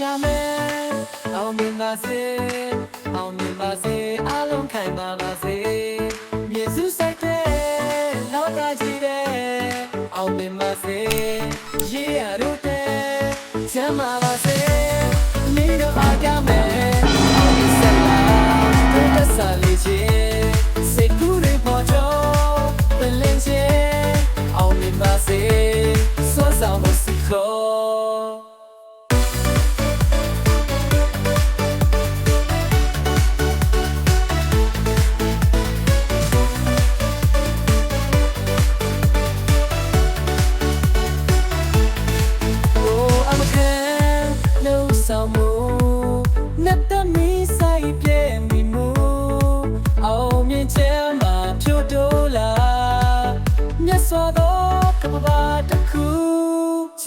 ကြမယ်အောင်မြင်ပါစေ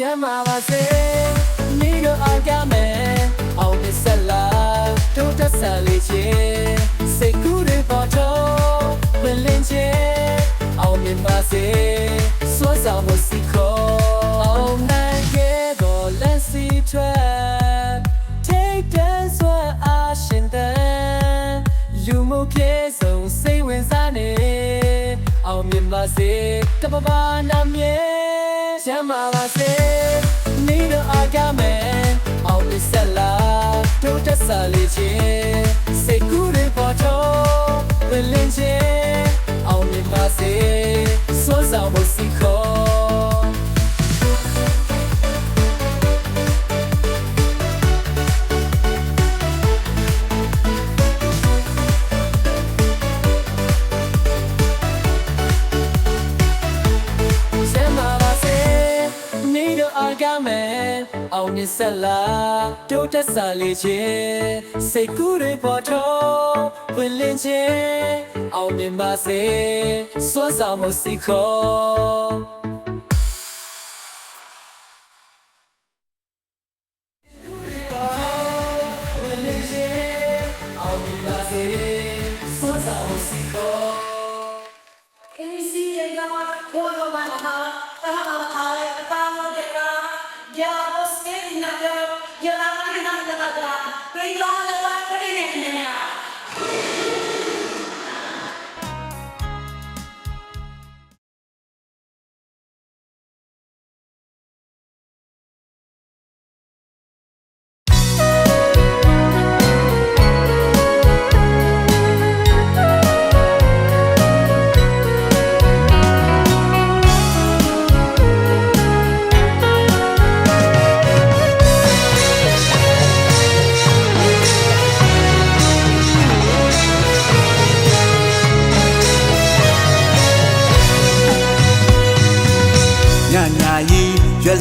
ချမ်းသာပါစေမိတို့အားကြမယ်အောင်မြင်ဆက်လာတို့တက်ဆက်လေးခြင်းစိတ်ကူးတွေပေါ်တော့ဝင်လင်းခြင်းအောင်မြင်ပါစေစွမ်းဆောင်မှုစီခေါ်အောင်နိုင်ခဲ့တော့လက်စီထွက် Take dance what I shin then လူမှုပြေဆုံးစိတ်ဝင်စားနေအောင်မြင်ပါစေတပပါနာမြဲ ချမ်းသာပါစေနေတော့အားကြမယ်အောင်မြင်ဆက်လာတို့တက်စားလေးချင်းစိတ်ကူးတွေပေါ်တော့ဝင်လင်းချင်းအောင်မြင် အောင်မြင်ဆက်လာတိုးတက်စားလေးချင်းစိတ်ကူးတွေပေါ်တော့ဝင်လင်းချင်းအောင်မြင်ပါစေစွမ်းဆောင်မှုစီခေါ်ဝင်လင်းချင်းအောင်မြင်ပါစေစွ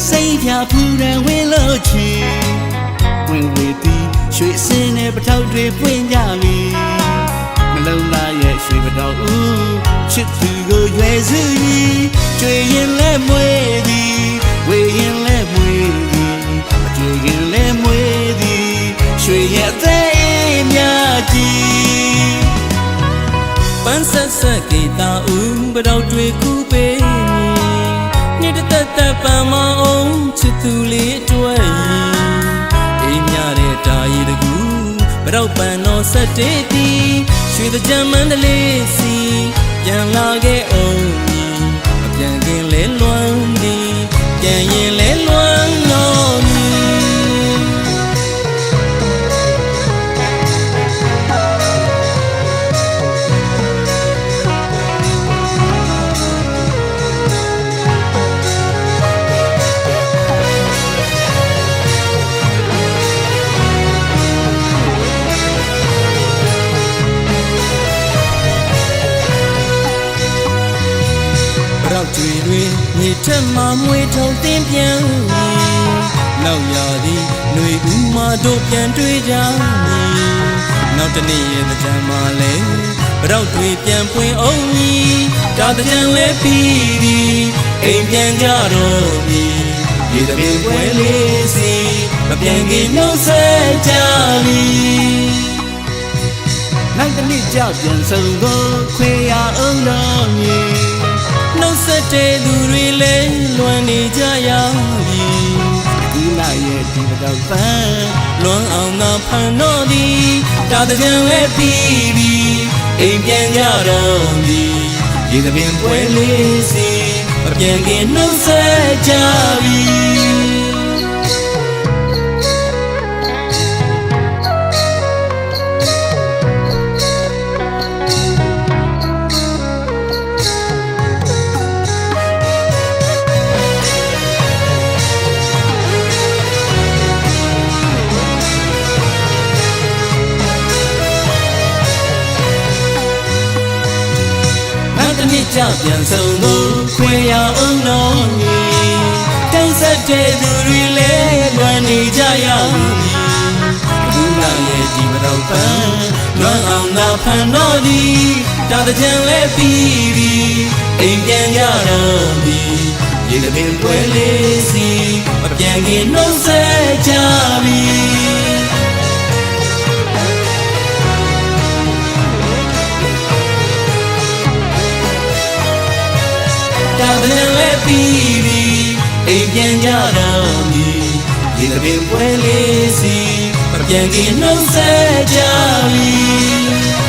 စိတ်ဖြာဖူးရန်ဝင်လို့ချီဝင်ဝေတီရွှေစင်းနဲ့ပထောက်တွေပွင့်ကြပြီမလုံလာရဲ့ရွှေပထောက်ဦးချစ်သူကိုရွယ်စုကြီးကြွေရင်လဲမွေးသည်ဝေရင်လဲမွေးသည်မကြွေရင်လဲမွေးသည်ရွှေရဲ့အသေးမြကြီးပန်းဆက်ဆက်ကေတာဦးပတော့တွေကူ သူလေးအတွက်အိမ်မြတဲ့တာရီတကူပတော့ပန်းတော်ဆက်တေးတီရွှေတကြံမန္တလေးစီပြန်လာခဲ့ ရောက်ကြွေတွေမြေထက်မှမွေထုံတင်းပြန်နောက်ရသည်ຫນွေဦးမတို့ပြန်တွေ့ကြမည်နောက်တနေ့ရဲ့ကြံမှာလဲဘရောက်တွေပြန်ပွင့်အောင်မည်ဒါတကြံလဲပြီးသည်အိမ်ပြန်ကြတော့မည်ဒီတပင်ပွဲလေးစီမပြန်ခင်နှုတ်ဆက်ကြမည်နိုင်တနည်းကြောက်ပြန်ဆုံးကိုခွေရအောင်တော် ကြရပြီဒီနာရဲ့ဒီပတော့ပန်းလွန်အောင်သာဖန်တော့သည်တာတကြံလဲပြီးပြီအိမ်ပြန်ကြတော့ပြီဒီသပင်ပွဲလေးစီအပြန်ကင်းနှုတ်ဆက်ကြပြီ မတ်တနစ်ကြပြန်ဆုံးဖို့ခွေရအောင်တော့မီတောင်းဆက်တဲ့သူတွေလည်းလွမ်းနေကြရမည်ဘူးလာရဲ့ဒီမတော့ပန်းလွမ်းအောင်သာဖန်တော့သည်တာတကြံလဲပြီးပြီအိမ်ပြန်ကြတော့မီဒီသပင်ပွဲလေးစီမပြန်ခင်နှုတ်ဆက်ကြပြီ တာတန်လဲပြီးပြီအိမ်ပြန်ကြတော့ပြီဒီသပင်ပွဲလေးစီမပြန်ခင်နှုတ်ဆက်ကြပြီ